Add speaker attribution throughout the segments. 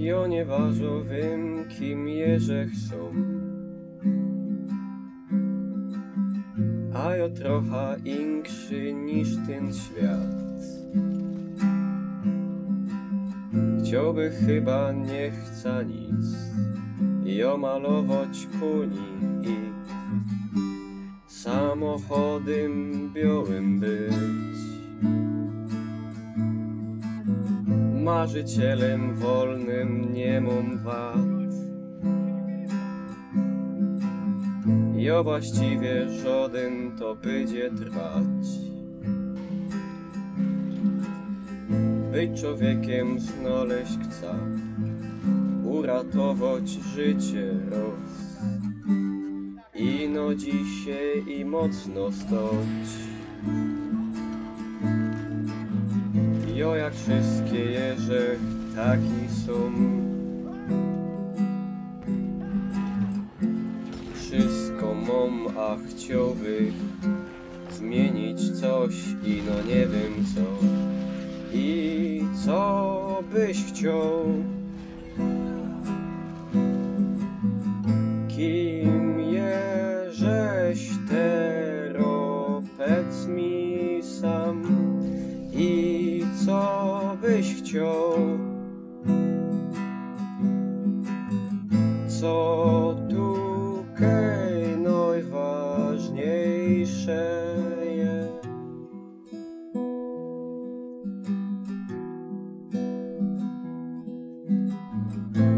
Speaker 1: Jo nie ważowym, kim jeżech są. A jo trocha inkszy niż ten świat. Chciałby chyba nie chca nic, jo malować kuni i samochodem białym być. Marzycielem wolnym nie mam wad. Jo właściwie żaden to będzie trwać. Być człowiekiem znaleźć chce, uratować życie roz. Ino dzisiaj i mocno stoć. Jo jak wszystkie jeże, taki są. Wszystko mam, a chciałby zmienić coś i no nie wiem co. I co byś chciał? Kim jeżeś tero, powiedz mi sam i co byś chciał? Co tu kej najważniejsze jest?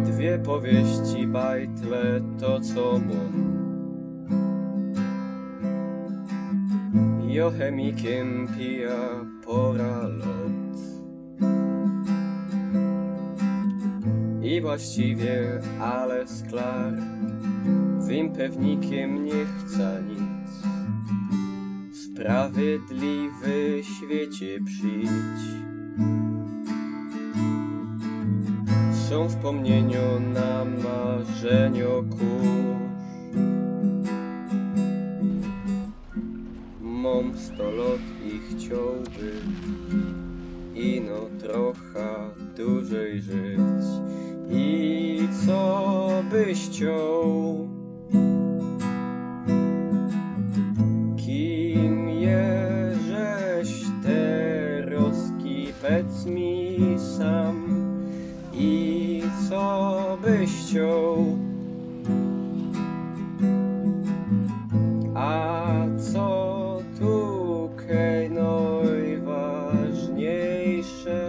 Speaker 1: Dwie powieści bajtle to co mam. Jo chemikiem pija pora właściwie ale sklar. Wym pewnikiem nie chce nic. Sprawiedliwy świecie przyjdź. Są wspomnienia na marzeniu kurz. Mam sto lot i chciałby Ino trochę dłużej żyć I co byś chciał? Kim jeżeś teraz powiedz mi sam I co byś chciał? najbliższy